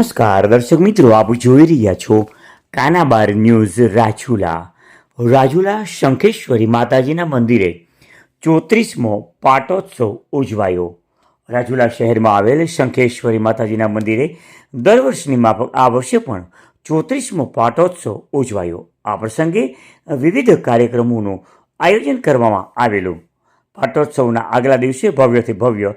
નમસ્કાર, દર્શક મિત્રો, આપ જોઈ રહ્યા છો કાનાબાર ન્યૂઝ રાજુલા. રાજુલા શંખેશ્વરી માતાજીના મંદિરે ચોત્રીસમો પાટોત્સવ ઉજવાયો. રાજુલા શહેરમાં આવેલ શંખેશ્વરી માતાજીના મંદિરે દર વર્ષની માફક આ વર્ષે પણ ચોત્રીસમો પાટોત્સવ ઉજવાયો. આ પ્રસંગે વિવિધ કાર્યક્રમોનું આયોજન કરવામાં આવેલું. પાટોત્સવના આગલા દિવસે ભવ્યથી ભવ્ય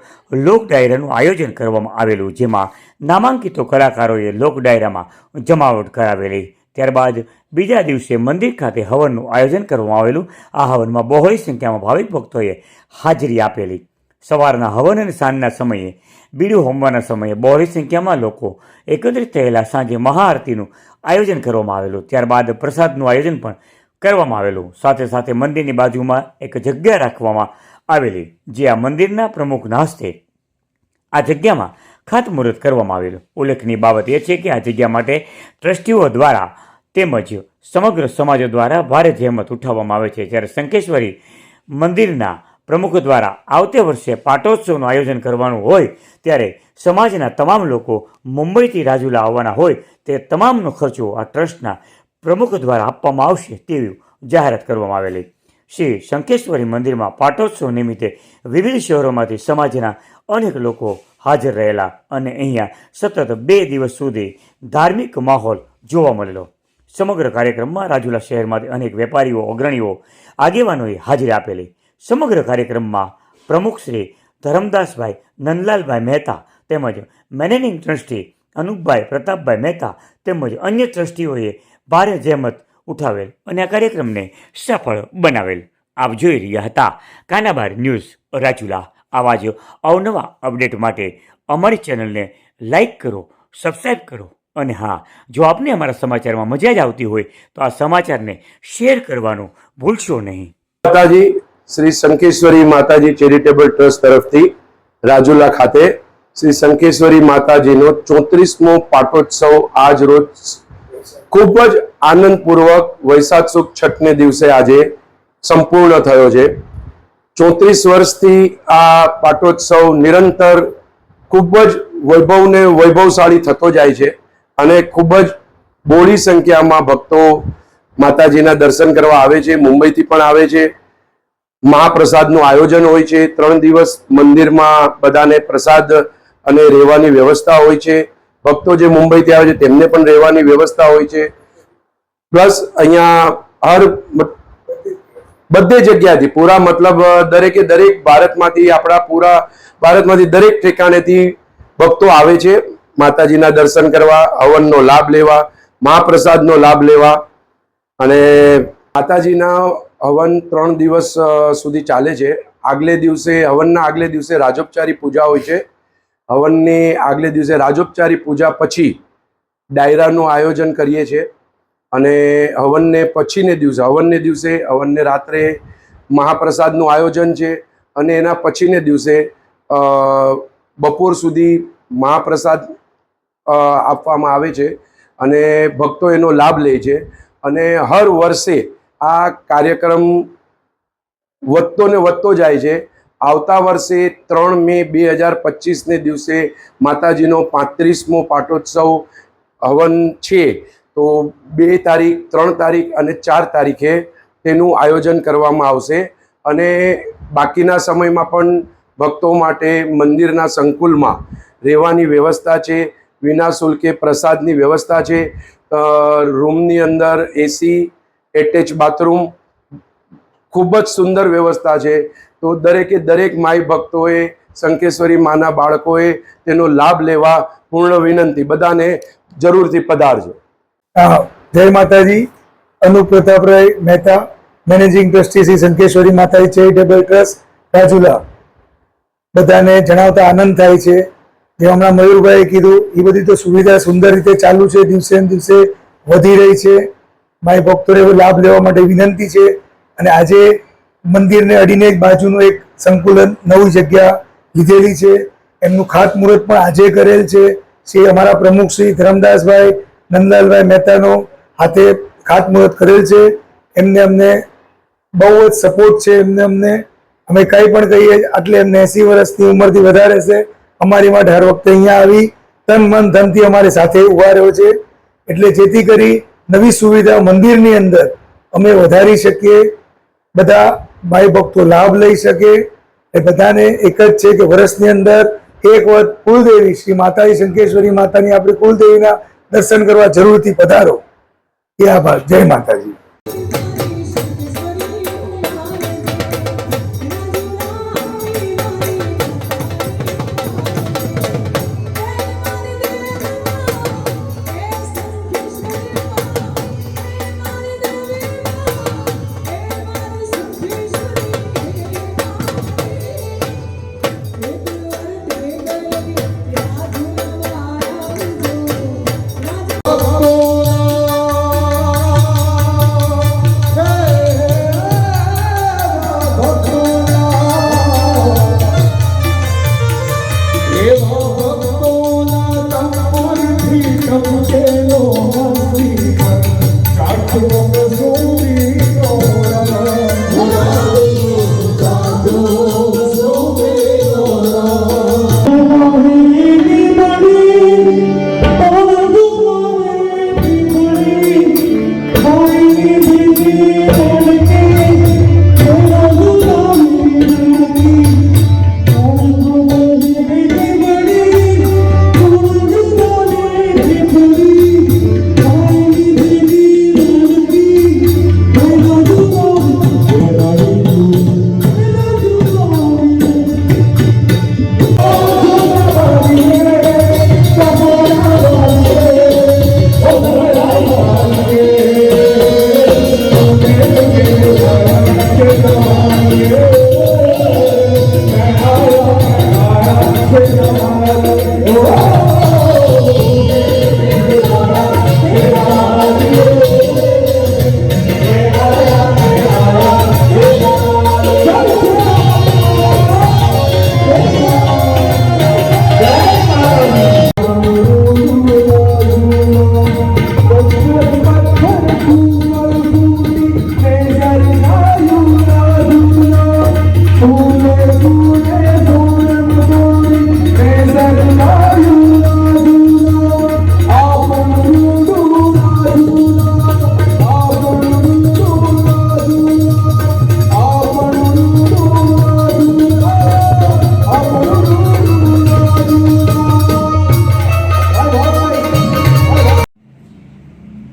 લોક ડાયરાનું આયોજન કરવામાં આવેલું, જેમાં નામાંકિતો કલાકારોએ લોક ડાયરામાં જમાવટ કરાવેલી. ત્યારબાદ બીજા દિવસે મંદિર ખાતે હવનનું આયોજન કરવામાં આવેલું. આ હવનમાં બહોળી સંખ્યામાં ભાવિક ભક્તોએ હાજરી આપેલી. સવારના હવન અને સાંજના સમયે, બીડું હોમવાના સમયે બહોળી સંખ્યામાં લોકો એકત્રિત થયેલા સાંજે મહાઆરતીનું આયોજન કરવામાં આવેલું. ત્યારબાદ પ્રસાદનું આયોજન પણ કરવામાં આવેલું. સાથે સાથે મંદિરની બાજુમાં એક જગ્યા રાખવામાં આવેલી, જે આ મંદિરના પ્રમુખના હસ્તે આ જગ્યામાં ખાતમુહૂર્ત કરવામાં આવેલું. ઉલ્લેખનીય બાબત એ છે કે આ જગ્યા માટે ટ્રસ્ટીઓ દ્વારા તેમજ સમગ્ર સમાજો દ્વારા ભારે જહેમત ઉઠાવવામાં આવે છે. જ્યારે શંકેશ્વરી મંદિરના પ્રમુખ દ્વારા આવતે વર્ષે પાટોત્સવનું આયોજન કરવાનું હોય, ત્યારે સમાજના તમામ લોકો મુંબઈથી રાજુલા આવવાના હોય, તે તમામનો ખર્ચો આ ટ્રસ્ટના પ્રમુખ દ્વારા આપવામાં આવશે તેવી જાહેરાત કરવામાં આવેલી. શ્રી શંકેશ્વરી મંદિરમાં પાટોત્સવ નિમિત્તે વિવિધ શહેરોમાંથી સમાજના અનેક લોકો હાજર રહેલા અને અહીંયા સતત બે દિવસ સુધી ધાર્મિક માહોલ જોવા મળેલો. સમગ્ર કાર્યક્રમમાં રાજુલા શહેરમાંથી અનેક વેપારીઓ, અગ્રણીઓ, આગેવાનોએ હાજરી આપેલી. સમગ્ર કાર્યક્રમમાં પ્રમુખ શ્રી ધરમદાસભાઈ નંદલાલભાઈ મહેતા તેમજ મેનેજિંગ ટ્રસ્ટી અનુપભાઈ પ્રતાપભાઈ મહેતા તેમજ અન્ય ટ્રસ્ટીઓએ ભારે જહેમત ઉઠાવેલ અને આ કાર્યક્રમને સફળ બનાવેલ. આપ જોઈ રહ્યા હતા. કાનાબાર ન્યૂઝ રાજુલા. આવા જ અવનવા અપડેટ માટે અમારી ચેનલને લાઈક કરો સબસ્ક્રાઈબ કરો અને હા, જો આપને અમારા સમાચારમાં મજા જ આવતી હોય તો આ સમાચારને શેર કરવાનું ભૂલશો નહીં. માતાજી, શ્રી શંકેશ્વરી માતાજી ચેરિટેબલ ટ્રસ્ટ તરફથી રાજુલા ખાતે શ્રી શંકેશ્વરી માતાજીનો ચોત્રીસમો પાટોત્સવ આજ રોજ ખૂબ જ આનંદપૂર્વક વૈશાખ સુખ છઠને દિવસે આજે સંપૂર્ણ થયો છે. ચોત્રીસ વર્ષથી આ પાટોત્સવ નિરંતર ખૂબ જ વૈભવને વૈભવશાળી થતો જાય છે અને ખૂબ જ બોડી સંખ્યામાં ભક્તો માતાજીના દર્શન કરવા આવે છે, મુંબઈથી પણ આવે છે. મહાપ્રસાદનું આયોજન હોય છે. ત્રણ દિવસ મંદિરમાં બધાને પ્રસાદ અને રહેવાની વ્યવસ્થા હોય છે. ભક્તો જે મુંબઈથી આવે છે, તેમને પણ રહેવાની વ્યવસ્થા હોય છે. પ્લસ અહીંયા હર બધે જગ્યાથી પૂરા મતલબ દરેકે દરેક ભારતમાંથી, આપણા પૂરા ભારતમાંથી દરેક ઠેકાણેથી ભક્તો આવે છે. માતાજીના દર્શન કરવા, હવનનો લાભ લેવા, મહાપ્રસાદનો લાભ લેવા. અને માતાજીના હવન ત્રણ દિવસ સુધી ચાલે છે. આગલે દિવસે, હવનના આગલે દિવસે રાજોપચારી પૂજા હોય છે. હવનની આગલે દિવસે રાજોપચારી પૂજા પછી ડાયરાનું આયોજન કરીએ છીએ. અને હવનને પછીને દિવસે, હવનને દિવસે હવનને રાત્રે મહાપ્રસાદનું આયોજન છે. અને એના પછીને દિવસે બપોર સુધી મહાપ્રસાદ આપવામાં આવે છે. અને ભક્તો એનો લાભ લે છે. અને હર વર્ષે આ કાર્યક્રમ વધતો ને વધતો જાય છે. આવતા વર્ષે ત્રણ મે બે હજાર પચીસને દિવસે માતાજીનો પાંત્રીસમો પાટોત્સવ હવન છે. તો બે તારીખ, ત્રણ તારીખ અને ચાર તારીખે તેનું આયોજન કરવામાં આવશે. અને બાકીના સમયમાં પણ ભક્તો માટે મંદિરના સંકુલમાં રહેવાની વ્યવસ્થા છે. વિના શુલ્કે પ્રસાદની વ્યવસ્થા છે. રૂમની અંદર એસી, એટેચ બાથરૂમ ખૂબ જ સુંદર વ્યવસ્થા છે. તો દરેકે દરેક માઈ ભક્તોએ શંકેશ્વરી માના બાળકોએ તેનો લાભ લેવા પૂર્ણ વિનંતી. બધાને જરૂરથી પધારજો. હા, જય માતાજી. Anup Pratapray Mehta managing trustee Shri Shankeshwari Mataji charitable trust Rajula. બધાને જણાવતા આનંદ થાય છે. જે હમણાં મયુરભાઈએ કીધું એ બધી તો સુવિધા સુંદર રીતે ચાલુ છે દિવસે ને દિવસે વધી રહી છે. માય ભક્તોને લાભ લેવા માટે વિનંતી છે. અને આજે મંદિરને અડીને એક બાજુનું એક સંકુલન નવી જગ્યા લીધેલી છે. એમનું ખાતમુહૂર્ત પણ આજે કરેલ છે. શ્રી અમારા પ્રમુખ શ્રી ધરમદાસભાઈ નંદલાલભાઈ મહેતાનો હાથે ખાતમુહૂર્ત કરેલ છે. એમને અમને બહુ જ સપોર્ટ છે. એમને અમને અમે કંઈ પણ કહીએ એટલે એમને એસી વર્ષની ઉંમરથી વધારે છે. અમારી માટે હર વખતે અહીંયા આવી, તન મન ધનથી અમારી સાથે ઊભા રહ્યો છે. એટલે જેથી કરી નવી સુવિધા મંદિરની અંદર અમે વધારી શકીએ. બધા ભાઈ ભક્તો લાભ લઈ શકે. એ બધાને એક જ છે કે વર્ષની અંદર એક વખત કુલદેવી શ્રી માતાજી શંકેશ્વરી માતાની આપણે કુલદેવીના દર્શન કરવા જરૂરથી પધારો. એ આભાર. જય માતાજી.